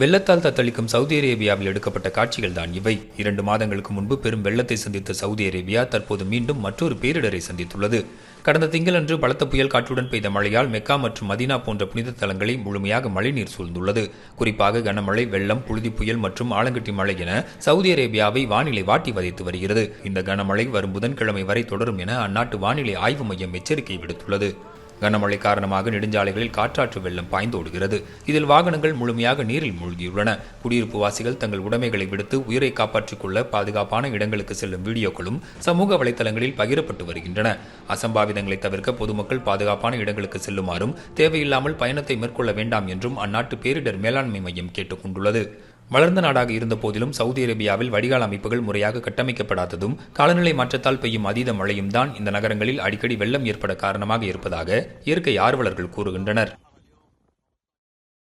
வெள்ளத்தால் தத்தளிக்கும் சவுதி அரேபியாவில் எடுக்கப்பட்ட காட்சிகள் தான் இவை. இரண்டு மாதங்களுக்கு முன்பு பெரும் வெள்ளத்தை சந்தித்த சவுதி அரேபியா தற்போது மீண்டும் மற்றொரு பேரிடரை சந்தித்துள்ளது. கடந்த திங்களன்று பலத்த புயல் காற்றுடன் பெய்த மழையால் மெக்கா மற்றும் மதீனா போன்ற புனித தலங்களை முழுமையாக மழைநீர் சூழ்ந்துள்ளது. குறிப்பாக கனமழை வெள்ளம் புழுதி புயல் மற்றும் ஆலங்கட்டி மழை என சவுதி அரேபியாவை வானிலை வாட்டி வதைத்து வருகிறது. இந்த கனமழை வரும் புதன்கிழமை வரை தொடரும் என அந்நாட்டு வானிலை ஆய்வு மையம் எச்சரிக்கை விடுத்துள்ளது. கனமழை காரணமாக நெடுஞ்சாலைகளில் காற்றாற்று வெள்ளம் பாய்ந்தோடுகிறது. இதில் வாகனங்கள் முழுமையாக நீரில் மூழ்கியுள்ளன. குடியிருப்பு வாசிகள் தங்கள் உடைமைகளை விடுத்து உயிரை காப்பாற்றிக் கொள்ள பாதுகாப்பான இடங்களுக்கு செல்லும் வீடியோக்களும் சமூக வலைதளங்களில் பகிரப்பட்டு வருகின்றன. அசம்பாவிதங்களை தவிர்க்க பொதுமக்கள் பாதுகாப்பான இடங்களுக்கு செல்லுமாறும் தேவையில்லாமல் பயணத்தை மேற்கொள்ள வேண்டாம் என்றும் அந்நாட்டு பேரிடர் மேலாண்மை மையம் கேட்டுக் கொண்டுள்ளது வளர்ந்த நாடாக இருந்த போதிலும் சவுதி அரேபியாவில் வடிகால் அமைப்புகள் முறையாக கட்டமைக்கப்படாததும் காலநிலை மாற்றத்தால் பெய்யும் அதீத மழையும் தான் இந்த நகரங்களில் அடிக்கடி வெள்ளம் ஏற்பட காரணமாக இருப்பதாக இயற்கை ஆர்வலர்கள் கூறுகின்றனர்.